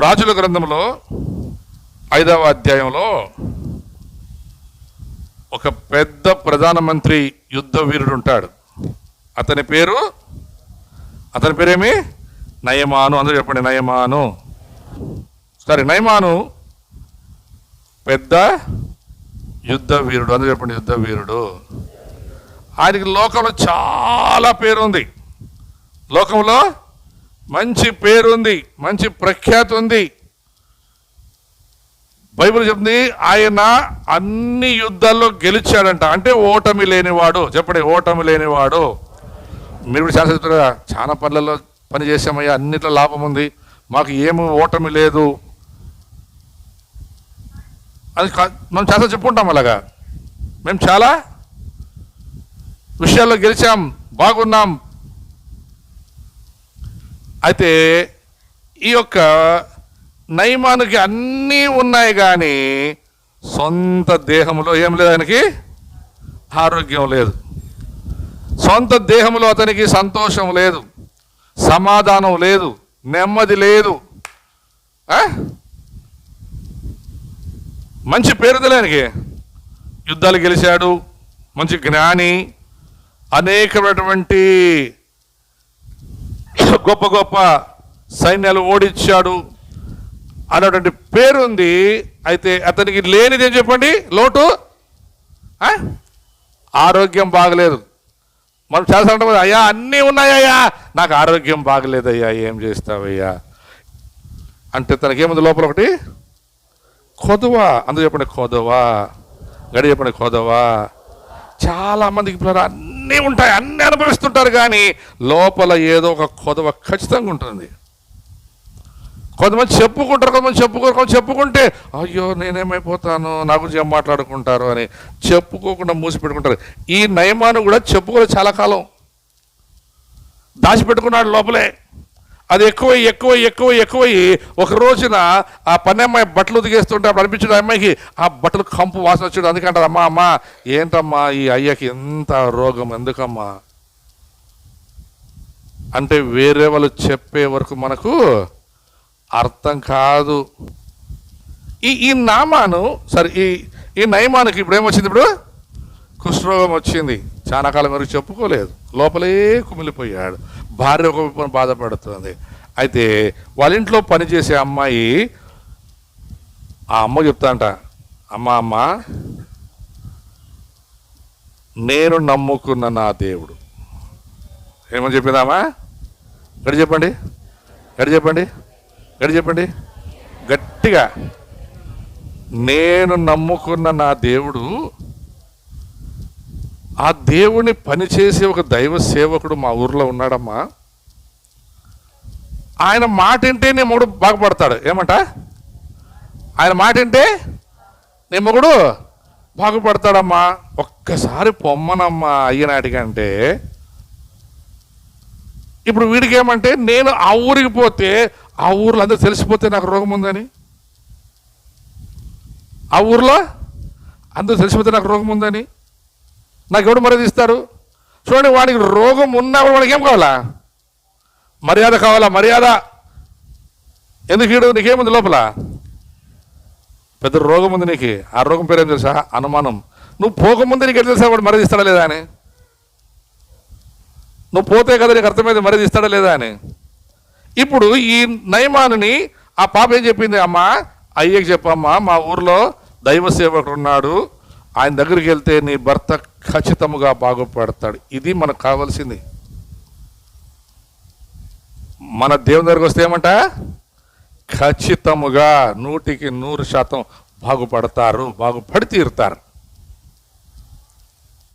రాజుల గ్రంథంలో ఐదవ అధ్యాయంలో ఒక పెద్ద ప్రధానమంత్రి యుద్ధ వీరుడు ఉంటాడు. అతని పేరు అతని పేరేమి? నయమాను. అందరూ చెప్పండి నయమాను. సరే నయమాను పెద్ద యుద్ధ వీరుడు. అందరూ చెప్పండి యుద్ధ వీరుడు. ఆయనకి లోకంలో చాలా పేరు ఉంది లోకంలో మంచి పేరుంది మంచి ప్రఖ్యాతి ఉంది బైబిల్ చెప్తుంది ఆయన అన్ని యుద్ధాల్లో గెలిచాడంట. అంటే ఓటమి లేనివాడు చెప్పండి ఓటమి లేనివాడు. మీరు కూడా చాలా చెప్తారు చాలా పనులలో పని చేసామయ్యా అన్నిట్లో లాభం ఉంది. మాకు ఏమి ఓటమి లేదు. అది మనం చాలా చెప్పుకుంటాం అలాగా. మేము చాలా విషయాల్లో గెలిచాం బాగున్నాం. అయితే ఈ యొక్క నయమానికి అన్నీ ఉన్నాయి కానీ సొంత దేహంలో ఏం లేదు ఆయనకి? ఆరోగ్యం లేదు. సొంత దేహంలో అతనికి సంతోషం లేదు. సమాధానం లేదు. నెమ్మది లేదు. మంచి పేరు ఆయనకి. యుద్ధాలు గెలిచాడు. మంచి జ్ఞాని. అనేకమైనటువంటి గొప్ప గొప్ప సైన్యాలు ఓడించాడు అన్నటువంటి పేరుంది. అయితే అతనికి లేనిది ఏం చెప్పండి? లోటు? ఆరోగ్యం బాగలేదు. మనం చాలా అయ్యా అన్నీ ఉన్నాయ్యా నాకు ఆరోగ్యం బాగలేదయ్యా ఏం చేస్తావయ్యా? అంటే తనకేముంది లోపల ఒకటి? కొదువా. అందరూ చెప్పండి కొదవా. గడి చెప్పండి కొదవా. చాలా మందికి పిల్లలు అన్నీ ఉంటాయి అన్నీ అనుభవిస్తుంటారు కానీ లోపల ఏదో ఒక కొదవ ఖచ్చితంగా ఉంటుంది కొంతమంది చెప్పుకుంటారు కొంతమంది చెప్పుకోరు కొంత చెప్పుకుంటే అయ్యో నేనేమైపోతాను నా గురించి ఏం మాట్లాడుకుంటారు అని చెప్పుకోకుండా మూసిపెట్టుకుంటారు ఈ నయమాను కూడా చెప్పుకోలేదు చాలా కాలం. దాచిపెట్టుకున్నాడు లోపలే. అది ఎక్కువ ఎక్కువ ఎక్కువ ఎక్కువ ఒక రోజున ఆ పని అమ్మాయి బట్టలు ఉదిగేస్తుంటే అప్పుడు అనిపించిన అమ్మాయికి ఆ బట్టలు కంపు వాసన వచ్చాడు అందుకంటారు అమ్మా అమ్మా ఏంటమ్మా ఈ అయ్యకి ఎంత రోగం ఎందుకమ్మా? అంటే వేరే వాళ్ళు చెప్పే వరకు మనకు అర్థం కాదు. ఈ ఈ నామాను సరే ఈ ఈ నయమానికి ఇప్పుడు ఏమొచ్చింది ఇప్పుడు? కుష్ఠరోగం వచ్చింది. చాలా కాలం వరకు చెప్పుకోలేదు. లోపలే కుమిలిపోయాడు. భార్య ఒక వైపున బాధపడుతుంది. అయితే వాళ్ళ ఇంట్లో పనిచేసే అమ్మాయి ఆ అమ్మ చెప్తాంట అమ్మ అమ్మ నేను నమ్ముకున్న నా దేవుడు. ఏమని చెప్పిందామా? గడి చెప్పండి. గడి చెప్పండి. గడి చెప్పండి. గట్టిగా నేను నమ్ముకున్న నా దేవుడు ఆ దేవుని పనిచేసే ఒక దైవ సేవకుడు మా ఊర్లో ఉన్నాడమ్మా. ఆయన మాట వింటే నీ మొగుడు బాగుపడతాడు. ఏమంట? ఆయన మాట వింటే నీ మొగుడు బాగుపడతాడమ్మా. ఒక్కసారి పొమ్మనమ్మా అయ్యనాటికంటే ఇప్పుడు వీడికి ఏమంటే నేను ఆ ఊరికి పోతే ఆ ఊర్లో అందరూ తెలిసిపోతే నాకు రోగం ఉందని? ఆ ఊర్లో అందరూ తెలిసిపోతే నాకు రోగం ఉందని? నాకు ఎవడు మర్యాద ఇస్తారు? చూడండి వాడికి రోగం ఉన్నా వాడికి ఏం కావాలా? మర్యాద కావాలా? మర్యాద. ఎందుకు ఈడు నీకేముంది లోపల? పెద్ద రోగం ఉంది నీకు. ఆ రోగం పేరు ఏం తెలుసా? అనుమానం. నువ్వు పోకముందు నీకు ఎట్లా తెలుసా వాడు మర్యాద ఇస్తాడా లేదా అని? నువ్వు పోతే కదా నీకు అర్థమైంది మర్యాద ఇస్తాడా లేదా అని? ఇప్పుడు ఈ నయమానుని ఆ పాప ఏం చెప్పింది? అమ్మ అయ్యకి చెప్పమ్మా మా ఊర్లో దైవ సేవకుడు ఉన్నాడు. ఆయన దగ్గరికి వెళ్తే నీ భర్త ఖచ్చితముగా బాగుపడతాడు. ఇది మనకు కావాల్సింది. మన దేవుని దగ్గరికి వస్తే ఏమంట? ఖచ్చితముగా నూటికి నూరు శాతం బాగుపడతారు బాగుపడి తీరుతారు.